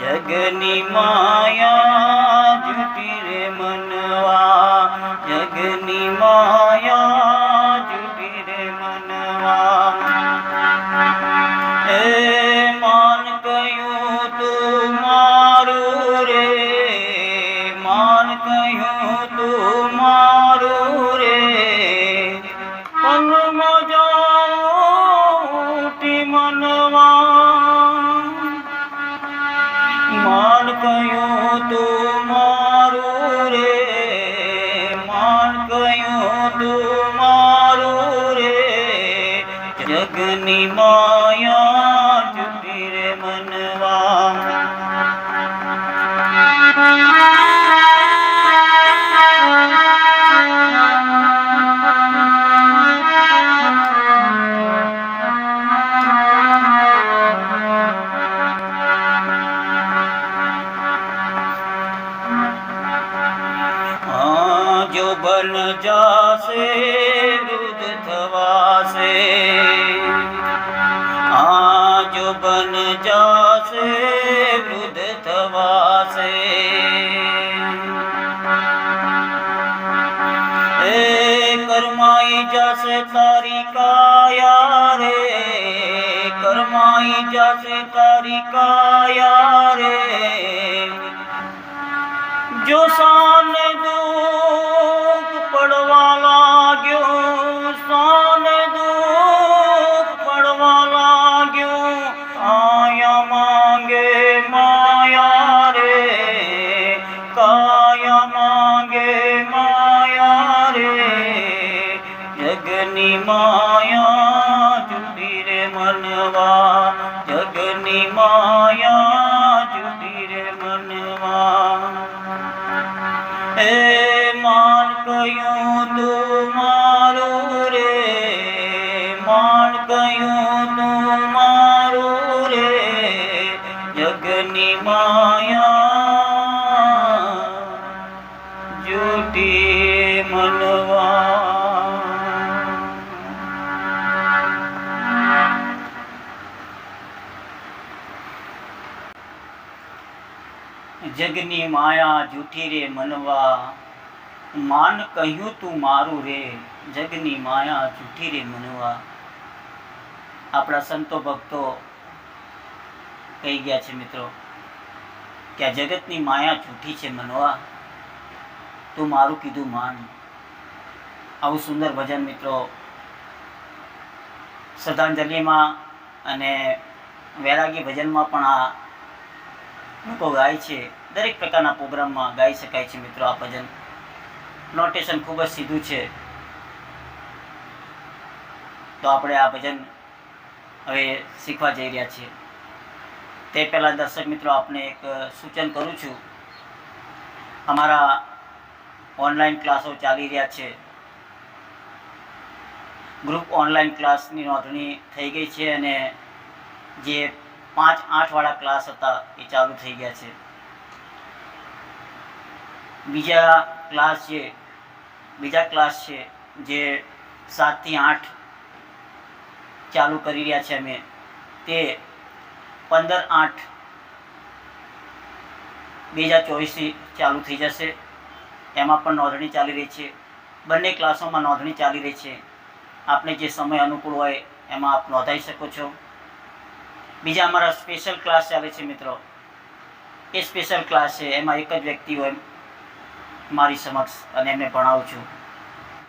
જગની માયા જો બન જાશે, દૂધ થવાશે. આજો બન જાશે વૃદ્ધ થવાશે. એ કરમાઈ જશે તારી કાયા રે, કરમાઈ જશે તારી કાયા રે. જો સાને જગની માયા જૂઠી રે મનવા. માન કહ્યું તું મારું રે, જગની માયા જૂઠી રે મનવા. આપણા સંતો ભક્તો કહી ગયા છે મિત્રો કે આ જગતની માયા જૂઠી છે મનવા. તું મારું કીધું માન. આવું સુંદર ભજન મિત્રો શ્રદ્ધાંજલિમાં અને વૈરાગી ભજનમાં પણ આ લોકો ગાય છે. દરેક પ્રકારના પ્રોગ્રામમાં ગાઈ શકાય છે મિત્રો આ ભજન. નોટેશન ખૂબ જ સીધું છે. તો આપણે આ ભજન હવે શીખવા જઈ રહ્યા છીએ. તે પહેલાં દર્શક મિત્રો, આપને એક સૂચન કરું છું. અમારા ઓનલાઈન ક્લાસો ચાલી રહ્યા છે. ગ્રુપ ઓનલાઈન ક્લાસની નોંધણી થઈ ગઈ છે અને જે પાંચ આઠવાળા ક્લાસ હતા, એ ચાલુ થઈ ગયા છે. બીજા ક્લાસ છે બીજા ક્લાસ છે, જે સાતથી આઠ ચાલુ કરી રહ્યા છે અમે, તે પંદર આઠ બે હજાર ચોવીસથી ચાલુ થઈ જશે. એમાં પણ નોંધણી ચાલી રહી છે. બંને ક્લાસોમાં નોંધણી ચાલી રહી છે. આપને જે સમય અનુકૂળ હોય, એમાં આપ નોંધાઈ શકો છો. બીજા અમારા સ્પેશિયલ ક્લાસ ચાલે છે મિત્રો. એ સ્પેશિયલ ક્લાસ છે, એમાં એક જ વ્યક્તિ હોય મારી સમક્ષ અને એમને ભણાવું છું.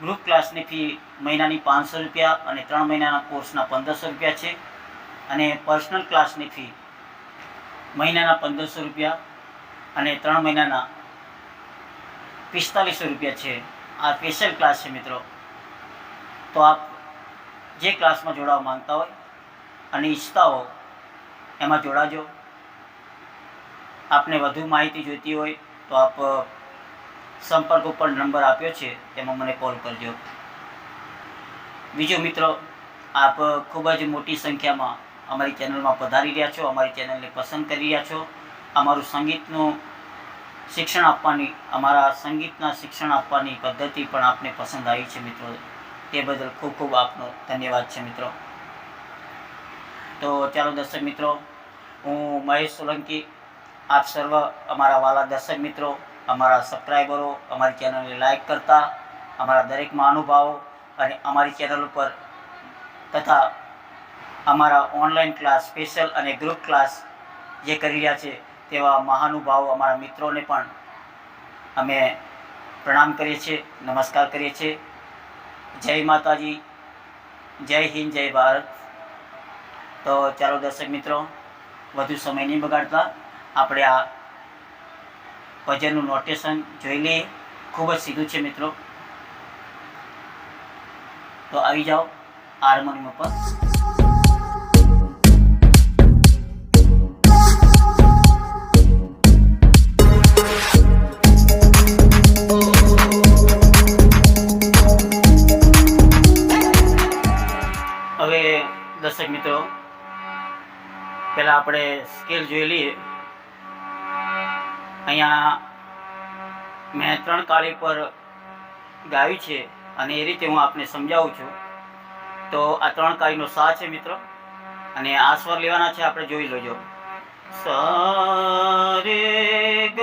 ગ્રુપ ક્લાસની ફી મહિનાની પાંચસો રૂપિયા અને ત્રણ મહિનાના કોર્સના પંદરસો રૂપિયા છે. અને પર્સનલ ક્લાસની ફી મહિનાના પંદરસો રૂપિયા અને ત્રણ મહિનાના પિસ્તાલીસો રૂપિયા છે. આ સ્પેશિયલ ક્લાસ છે મિત્રો. તો આપ જે ક્લાસમાં જોડાવા માંગતા હોય અને ઈચ્છતા હો એમાં જોડાજો. આપને વધુ માહિતી જોઈતી હોય તો આપ સંપર્ક ઉપર નંબર આપ્યો છે, તેમાં મને કોલ કરજો. બીજો મિત્રો, આપ ખૂબ જ મોટી સંખ્યામાં અમારી ચેનલમાં પધારી રહ્યા છો, અમારી ચેનલને પસંદ કરી રહ્યા છો. અમારું સંગીતનું શિક્ષણ આપવાની, અમારા સંગીતના શિક્ષણ આપવાની પદ્ધતિ પણ આપને પસંદ આવી છે મિત્રો. તે બદલ ખૂબ ખૂબ આપનો ધન્યવાદ છે મિત્રો. તો ચાલો દર્શક મિત્રો, હું મહેશ સોલંકી, આપ સર્વ અમારા વાલા દર્શક મિત્રો, અમારા સબસ્ક્રાઈબરો અમારી ચેનલને લાઈક કરતા અમારા દરેક મહાનુભાવો અને અમારી ચેનલ ઉપર તથા અમારા ઓનલાઈન ક્લાસ સ્પેશિયલ અને ગ્રુપ ક્લાસ જે કરી રહ્યા છે તેવા મહાનુભાવો, અમારા મિત્રોને પણ અમે પ્રણામ કરીએ છીએ, નમસ્કાર કરીએ છીએ. જય માતાજી, જય હિન્દ, જય ભારત. તો ચાલો દર્શક મિત્રો, વધુ સમય નહીં બગાડતા, આપણે આ ભજનનું નોટેશન જોઈ લઈએ. ખૂબ જ સીધું છે મિત્રો. તો આવી જાઓ, હાર્મોનિયમ ઉપર. આપણે સ્કેલ જોઈ લઈએ. અહીંયા મેં ત્રણ કાળી પર ગાયું છે અને એ રીતે હું આપને સમજાવું છું. તો આ ત્રણ કાળીનો સા છે મિત્રો. અને આ સ્વર લેવાના છે, આપણે જોઈ લેજો. સા ગ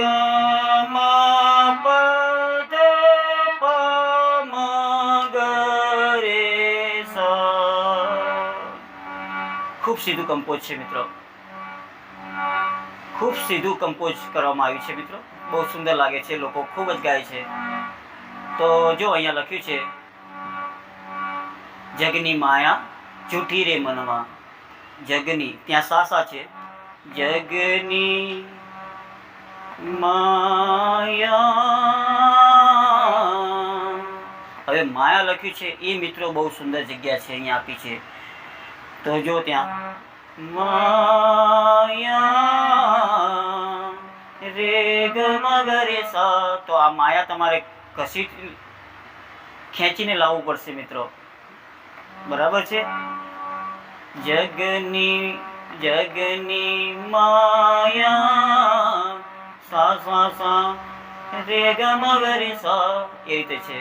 ખૂબ સીધું કમ્પોઝ છે, મિત્રો. ખૂબ સીધું કમ્પોઝ કરવામાં આવ્યું છે મિત્રો. બહુ સુંદર લાગે છે, લોકો ખૂબ જ ગાય છે. તો જો અહીંયા લખ્યું છે, જગની માયા જૂઠી રે મનમાં જગની, ત્યાં સાસા છે. જગની માયા. હવે માયા લખ્યું છે એ મિત્રો બહુ સુંદર જગ્યા છે, અહીંયા આપી છે. તો જો ત્યાં માયા રે ગ મ રે સા. તો આ માયા તમારે ઘસી ખેંચીને લાવવું પડશે મિત્રો. બરાબર છે? જગની જગની માયા સા સા સા રે ગ મ ગ રે સા. એ રીતે છે.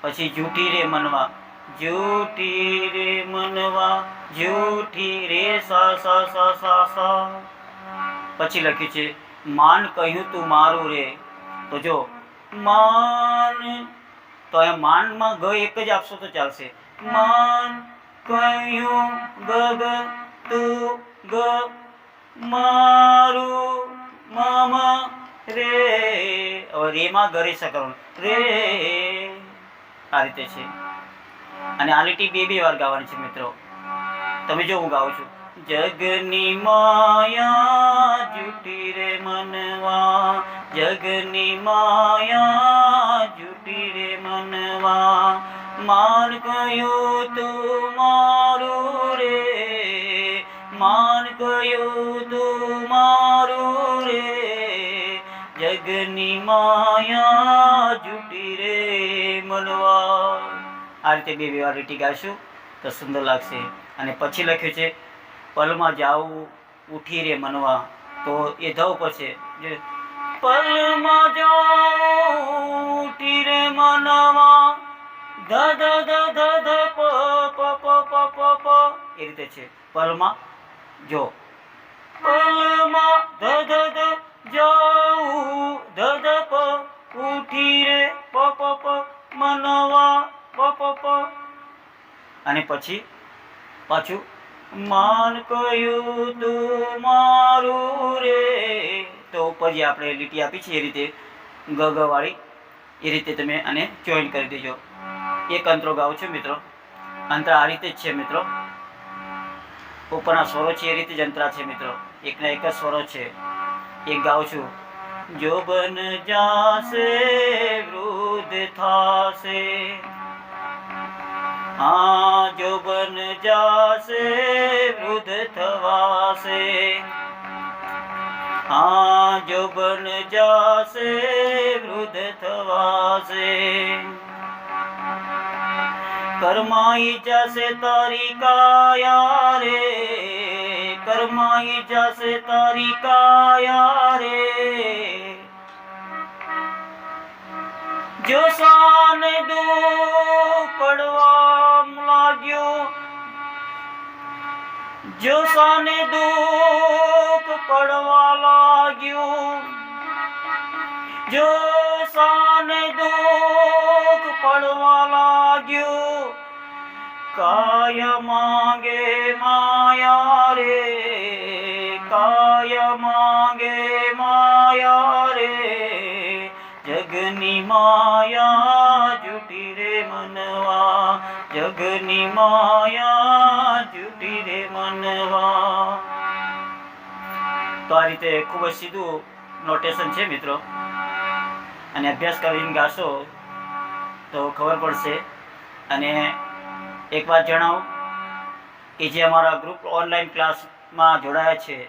પછી જૂઠી રે મનવા. જૂઠી રે મનવા, જૂઠી રે સ પછી લખ્યું છે, માન કહ્યું તું મારું રે. તો જો, માન. તો એ માનમાં ગ એક જ આપશો તો ચાલશે. માન કહ્યું ગ ગ તું ગ મારું મામા રે. હવે રેમાં ગરે સકરણ રે. આ રીતે છે. અને આ લીટી બે બે વાર ગાવાની છે મિત્રો. તમે જો હું ગાઉં છું. જગની માયા જૂટી રે મનવા. જગની માયા જૂટી રે મનવા. માન કયું તું મારું રે. માન કયું તું મારું રે. જગની માયા જૂટી રે મનવા. આ રીતે બે વાર લીટી ગાઈશું. તો સુંદર લાગશે. અને પછી લખ્યું છે, પલમાં જાવું ઉઠી રે મનવા. તો એ ધવ ઉપર પલમાં જાઉં ઉઠી રે મનવા. ધ ધ ધ ધ ધ, પ પ પ પ પ પ. એ રીતે છે. પલમાં જો. પલમાં ધ ધ ધ, જાઉં. ધ ધ, પ, ઉઠી રે, પ પ પ, મનવા. અને પછી પાછું, માન કયું તું મારું રે. તો ઉપર જે આપણે લીટી આપી છે એ રીતે ગગવાળી, એ રીતે તમે આને જોઈન કરી દેજો. એક અંતરો ગાઉં છું મિત્રો. અંતર આ રીતે જ છે મિત્રો. ઉપરના સ્વરો છે એ રીતે જ અંતરા છે મિત્રો. એકના એક જ સ્વરો છે. એક ગાઉં છું. જો બન જાશે, વૃદ્ધ થાશે હા જો બન જાશે વૃદ્ધ થવાશે. હા જો બન જાશે વૃદ્ધ થવાશે. કરમાઈ જશે તારી કાયા રે, કરમાઈ જશે તારી કાયા રે. જો સાને દુઃખ પડવા લાગ્યો, જો સાને દુઃખ પડવા લાગ્યું, જો સાને દુઃખ પડવા લાગ્યું, કાય માંગે માયા રે, કાય માંગે જગની માયા જુટી રે મનવા, જગની માયા જુટી રે મનવા. તો આ રીતે ખૂબ જ સીધું નોટેશન છે મિત્રો. અને અભ્યાસ કરીને ગાશો તો ખબર પડશે. અને એક વાત જણાવું કે જે અમારા ગ્રુપ ઓનલાઈન ક્લાસમાં જોડાયા છે,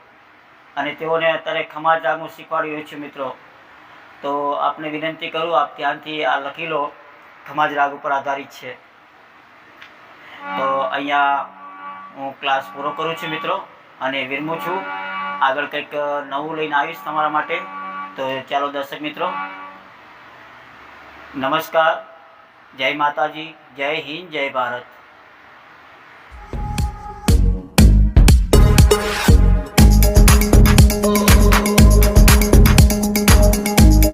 અને તેઓને અત્યારે ખમાજ રાગનું શીખવાડ્યું છે મિત્રો. તો આપને વિનંતી કરું, આપ ધ્યાનથી આ લખી લો. ખમાજ રાગ ઉપર આધારિત છે. તો અહીંયા હું ક્લાસ પૂરો કરું છું મિત્રો અને વિરમું છું. આગળ કંઈક નવું લઈને આવીશ તમારા માટે. તો ચાલો દર્શક મિત્રો. નમસ્કાર. જય માતાજી. જય હિન્દ, જય ભારત.